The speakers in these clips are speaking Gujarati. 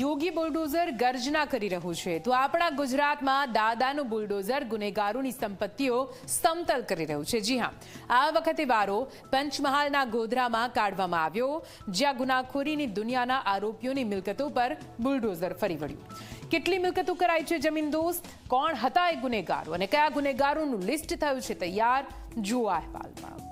યોગી બુલડોઝર ગર્જના કરી રહ્યું છે. તો આપણા ગુજરાતમાં દાદાનું બુલડોઝર ગુનેગારોની સંપત્તિઓ સમતલ કરી રહ્યું છે. જી હા, આ વખતે વારો પંચમહાલના ગોધરામાં કાઢવામાં આવ્યો, જ્યાં ગુનાખોરીની દુનિયાના આરોપીઓની મિલકતો પર બુલડોઝર ફરી વળ્યું. કેટલી મિલકતો કરાઈ છે જમીન દોસ્ત? કોણ હતા એ ગુનેગારો? અને કયા ગુનેગારોનું લિસ્ટ થયું છે તૈયાર? જુઓ અહેવાલમાં.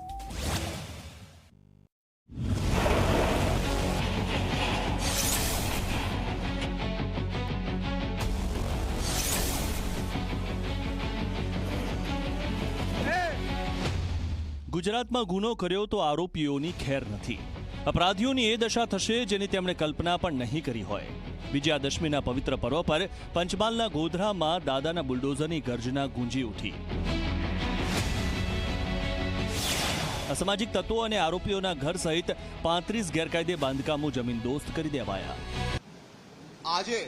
ગુજરાતમાં ગુનો કર્યો તો આરોપીઓની ખેર નથી. અપરાધીઓની એ દશા થશે જેની તેમણે કલ્પના પણ નહીં કરી હોય. વિજયાદશમીના પવિત્ર પર્વ પર પંચમહાલના ગોધરામાં દાદાના બુલડોઝરની ગર્જના ગુંજી ઉઠી. અસામાજિક તત્વો અને આરોપીઓના ઘર સહિત પાંત્રીસ ગેરકાયદે બાંધકામો જમીન દોસ્ત કરી દેવાયા. આજે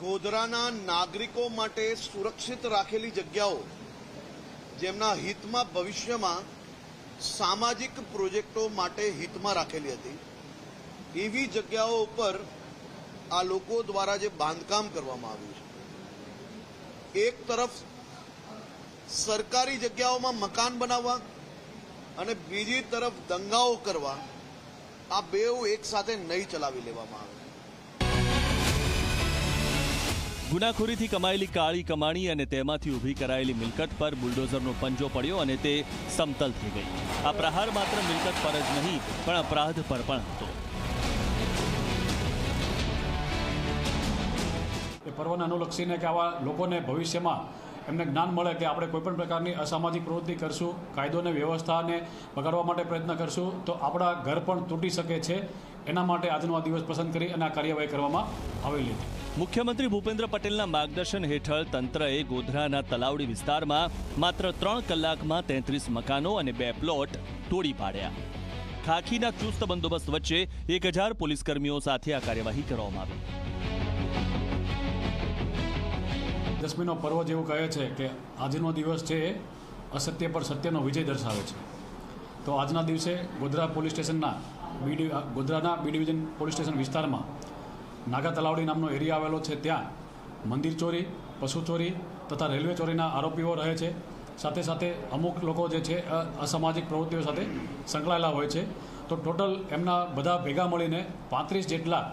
ગોધરાના નાગરિકો માટે સુરક્ષિત રાખેલી જગ્યાઓ જેમના હિતમાં ભવિષ્યમાં સામાજિક પ્રોજેક્ટો માટે હિતમાં રાખેલી હતી. એવી જગ્યાઓ ઉપર આ લોકો દ્વારા જે બાંધકામ કરવામાં આવ્યું છે. એક તરફ સરકારી જગ્યાઓમાં મકાન બનાવવા અને બીજી તરફ દંગાઓ કરવા આ બેઉ એક સાથે નહીં ચલાવી લેવામાં આવે. ગુનાખોરીથી કમાયેલી કાળી કમાણી અને તેમાંથી ઊભી કરાયેલી મિલકત પર બુલડોઝરનો પંજો પડ્યો અને તે સમતલ થઈ ગઈ. આ પ્રહાર માત્ર મિલકત પર જ નહીં, પણ અપરાધ પર પણ હતો. એ પર્વને અનુલક્ષીને કે આવા લોકોને ભવિષ્યમાં એમને જ્ઞાન મળે કે આપણે કોઈપણ પ્રકારની અસામાજિક પ્રવૃત્તિ કરશું, કાયદો અને વ્યવસ્થાને બગાડવા માટે પ્રયત્ન કરશું, તો આપણા ઘર પણ તૂટી શકે છે. એના માટે આજનો આ દિવસ પસંદ કરી અને આ કાર્યવાહી કરવામાં આવેલી હતી. મુખ્યમંત્રી ભૂપેન્દ્ર પટેલના માર્ગદર્શન હેઠળ તંત્રએ ગોધરાના તલાવડી વિસ્તારમાં માત્ર ત્રણ કલાકમાં તેત્રીસ મકાનો અને બે પ્લોટ તોડી પાડ્યા. ખાખીના ચુસ્ત બંદોબસ્ત વચ્ચે એક હજાર પોલીસકર્મીઓ સાથે આ કાર્યવાહી કરવામાં આવી. દસમીનો પર્વ જેવું કહે છે કે આજનો દિવસ છે અસત્ય પર સત્યનો વિજય દર્શાવે છે. તો આજના દિવસે ગોધરા પોલીસ સ્ટેશનના બી ડિ- ગોધરાના બી ડિવિઝન પોલીસ સ્ટેશન વિસ્તારમાં નાગા તલાવડી નામનો એરિયા આવેલો છે ત્યાં મંદિર ચોરી પશુ ચોરી તથા રેલવે ચોરીના આરોપીઓ રહે છે સાથે સાથે અમુક લોકો જે છે અ- અસામાજિક પ્રવૃત્તિઓ સાથે સંકળાયેલા હોય છે તો ટોટલ એમના બધા ભેગા મળીને પાંત્રીસ જેટલા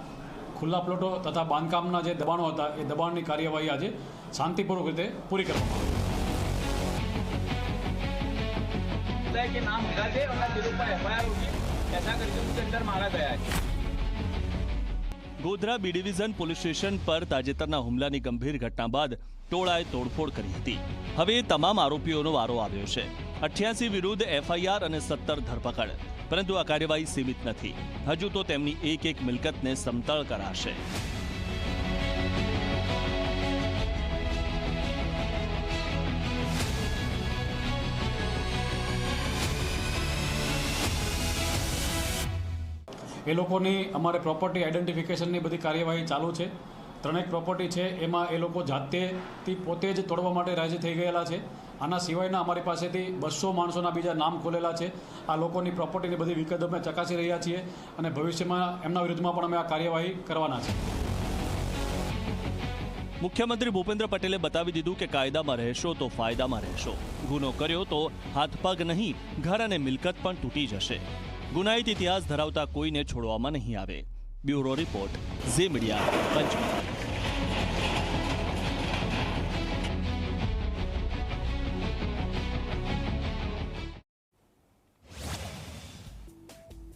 ખુલ્લા પ્લોટો તથા બાંધકામના જે દબાણો હતા એ દબાણની કાર્યવાહી આજે શાંતિપૂર્વક રીતે પૂરી કરવામાં આવી है कि नाम गलत है और दिलों पर एफ होगी Godhra B division police station પર તાજેતરના હુમલાની ગંભીર ઘટના બાદ ટોળાએ તોડફોડ કરી હતી. હવે તમામ આરોપીઓનો વારો આવ્યો છે. અઠ્યાસી વિરુદ્ધ એફઆઈઆર અને સત્તર ધરપકડ. પરંતુ આ કાર્યવાહી સીમિત નથી. હજુ તો તેમની એક એક મિલકતને સમતળ કરાશે. એ લોકોની અમારે પ્રોપર્ટી આઈડેન્ટિફિકેશનની બધી કાર્યવાહી ચાલુ છે. ત્રણેક પ્રોપર્ટી છે, એમાં એ લોકો જાતેથી પોતે જ તોડવા માટે રાજી થઈ ગયેલા છે. આના સિવાયના અમારી પાસેથી બસો માણસોના બીજા નામ ખોલેલા છે. આ લોકોની પ્રોપર્ટીની બધી વિગત અમે ચકાસી રહ્યા છીએ અને ભવિષ્યમાં એમના વિરુદ્ધમાં પણ અમે આ કાર્યવાહી કરવાના છે. મુખ્યમંત્રી ભૂપેન્દ્ર પટેલે બતાવી દીધું કે કાયદામાં રહેશો તો ફાયદામાં રહેશો. ગુનો કર્યો તો હાથપગ નહીં, ઘર અને મિલકત પણ તૂટી જશે. ગુનાહિત ઇતિહાસ ધરાવતા કોઈને છોડવામાં નહીં આવે. Bureau report Zee media Panchmahal.